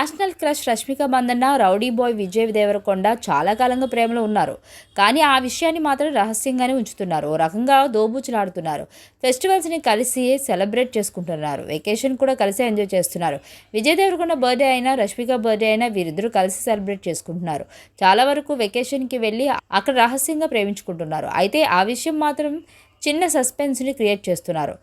National crush Rashmika Mandanna rowdy boy Vijay Deverakonda చాలా కాలంగా ప్రేమలో ఉన్నారు. కానీ ఆ విషయాన్ని మాత్రం రహస్యంగానే ఉంచుతున్నారు. ఓ రకంగా దోబూచులాడుతున్నారు. ఫెస్టివల్స్ని కలిసి సెలబ్రేట్ చేసుకుంటున్నారు. వెకేషన్ కూడా కలిసి ఎంజాయ్ చేస్తున్నారు. విజయ్ దేవరకొండ బర్త్డే అయినా రష్మిక బర్త్డే అయినా వీరిద్దరూ కలిసి సెలబ్రేట్ చేసుకుంటున్నారు. చాలా వరకు వెకేషన్కి వెళ్ళి అక్కడ రహస్యంగా ప్రేమించుకుంటున్నారు. అయితే ఆ విషయం మాత్రం చిన్న సస్పెన్స్ని క్రియేట్ చేస్తున్నారు.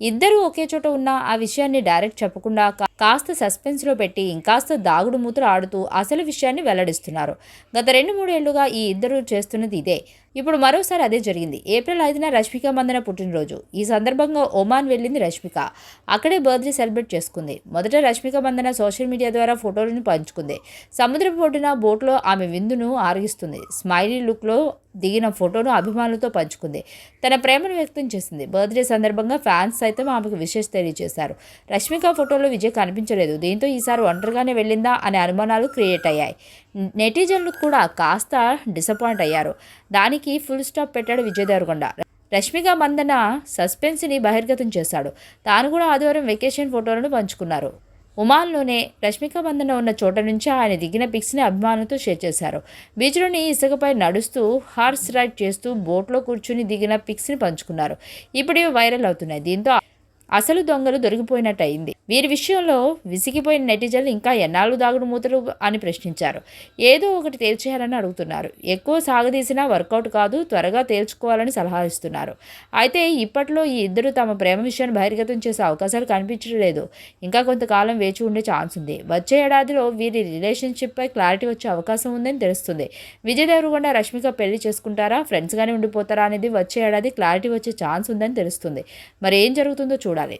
ఇద్దరూ ఒకే చోట ఉన్న ఆ విషయాన్ని డైరెక్ట్ చెప్పకుండా కాస్త సస్పెన్స్లో పెట్టి ఇంకాస్త దాగుడు మూతలు ఆడుతూ అసలు విషయాన్ని వెల్లడిస్తున్నారు. గత రెండు మూడేళ్ళుగా ఈ ఇద్దరు చేస్తున్నది ఇదే. ఇప్పుడు మరోసారి అదే జరిగింది. ఏప్రిల్ ఐదున రష్మిక మందన పుట్టినరోజు. ఈ సందర్భంగా ఒమాన్ వెళ్ళింది రష్మిక. అక్కడే బర్త్డే సెలబ్రేట్ చేసుకుంది. మొదట రష్మిక మందన సోషల్ మీడియా ద్వారా ఫోటోలను పంచుకుంది. సముద్రపు ఒడ్డున బోట్లో ఆమె విందును ఆరగిస్తుంది. స్మైలీ లుక్లో దిగిన ఫోటోను అభిమానులతో పంచుకుంది. తన ప్రేమను వ్యక్తం చేసింది. బర్త్డే సందర్భంగా ఫ్యాన్స్ సైతం ఆమెకు విషెస్ తెలియజేశారు. రష్మిక ఫోటోలో విజయ్ కనిపించలేదు. దీంతో ఈసారి ఒంటరిగానే వెళ్ళిందా అనే అనుమానాలు క్రియేట్ అయ్యాయి. నెటిజన్లు కూడా కాస్త డిసప్పాయింట్ అయ్యారు. దానికి ఫుల్ స్టాప్ పెట్టాడు విజయ్ దేవరకొండ. రష్మిక మందన సస్పెన్స్ని బహిర్గతం చేశాడు. తాను కూడా ఆదివారం వెకేషన్ ఫోటోలను పంచుకున్నారు. ఉమాన్లోనే రష్మిక బంధన ఉన్న చోట నుంచి ఆయన దిగిన పిక్స్ని అభిమానులతో షేర్ చేశారు. బీచ్లోని ఇసుకపై నడుస్తూ హార్స్ రైడ్ చేస్తూ బోట్లో కూర్చుని దిగిన పిక్స్ని పంచుకున్నారు. ఇప్పుడు వైరల్ అవుతున్నాయి. దీంతో అసలు దొంగలు దొరికిపోయినట్టు అయింది వీరి విషయంలో విసిగిపోయిన నెటిజన్లు ఇంకా ఎన్నాళ్ళు దాగుడు మూతలు అని ప్రశ్నించారు. ఏదో ఒకటి తేల్చేయాలని అడుగుతున్నారు. ఎక్కువ సాగదీసినా వర్కౌట్ కాదు త్వరగా తేల్చుకోవాలని సలహా ఇస్తున్నారు. అయితే ఇప్పట్లో ఈ ఇద్దరు తమ ప్రేమ విషయాన్ని బహిర్గతం చేసే అవకాశాలు కనిపించడం లేదు ఇంకా కొంతకాలం వేచి ఉండే ఛాన్స్ ఉంది. వచ్చే ఏడాదిలో వీరి రిలేషన్షిప్పై క్లారిటీ వచ్చే అవకాశం ఉందని తెలుస్తుంది. విజయ్ దేవరకొండ రష్మిక పెళ్ళి చేసుకుంటారా? ఫ్రెండ్స్గానే ఉండిపోతారా అనేది వచ్చే ఏడాది క్లారిటీ వచ్చే ఛాన్స్ ఉందని తెలుస్తుంది. మరి ఏం జరుగుతుందో చూడాలి. കൂടാതെ